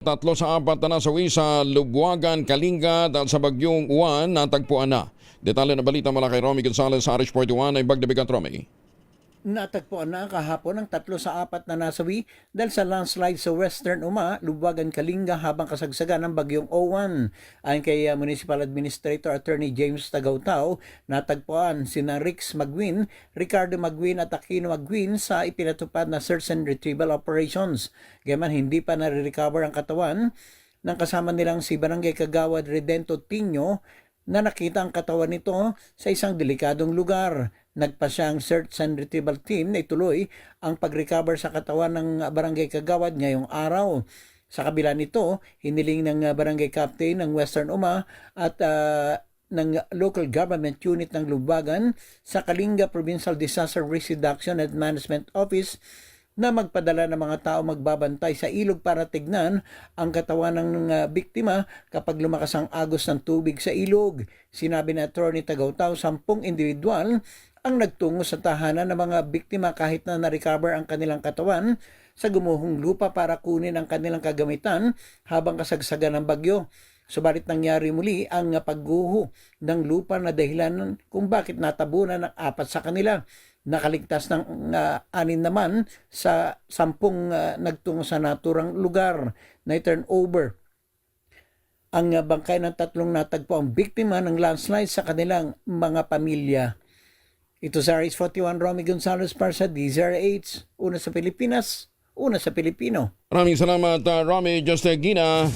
Tatlo sa apat na nasawi sa Lubwagan, Kalinga at sa Bagyong Uwan natagpuan na. Detalye na balita mula kay Romy Gonzalez sa Irish 41 ay Bagdabigan Romy. Natagpuan na kahapon ang tatlo sa apat na nasawi dahil sa landslide sa Western Uma, Lubuagan, Kalinga habang kasagsagan ng bagyong Owan. Ayon kay uh, Municipal Administrator Attorney James Tagawtao, natagpuan sina Rix Magwin, Ricardo Magwin at Aquino Magwin sa ipinatupad na search and retrieval operations. Gaman hindi pa nare-recover ang katawan ng kasama nilang si Barangay Kagawad Redento Tino na nakita ang katawan nito sa isang delikadong lugar. Nagpa siyang search and retrieval team na ituloy ang pag-recover sa katawan ng barangay Kagawad ngayong araw. Sa kabila nito, hiniling ng barangay captain ng Western Uma at uh, ng local government unit ng Lubagan sa Kalinga Provincial Disaster Risk Reduction and Management Office na magpadala ng mga tao magbabantay sa ilog para tignan ang katawan ng uh, biktima kapag lumakas ang agos ng tubig sa ilog. Sinabi ni Attorney Tagawtaw, sampung individual ang nagtungo sa tahanan ng mga biktima kahit na na-recover ang kanilang katawan sa gumuhong lupa para kunin ang kanilang kagamitan habang kasagsagan ng bagyo. Subalit nangyari muli ang pagguho ng lupa na dahilan kung bakit natabunan ng apat sa kanila. Nakaligtas ng uh, anin naman sa sampung uh, nagtungo sa naturang lugar na turnover. Ang bangkay ng tatlong natagpo ang biktima ng landslide sa kanilang mga pamilya. Ito sa Aris 41 Romy Gonzalez para sa DZRH. Una sa Pilipinas, una sa Pilipino. Maraming salamat uh, Romy Justegina.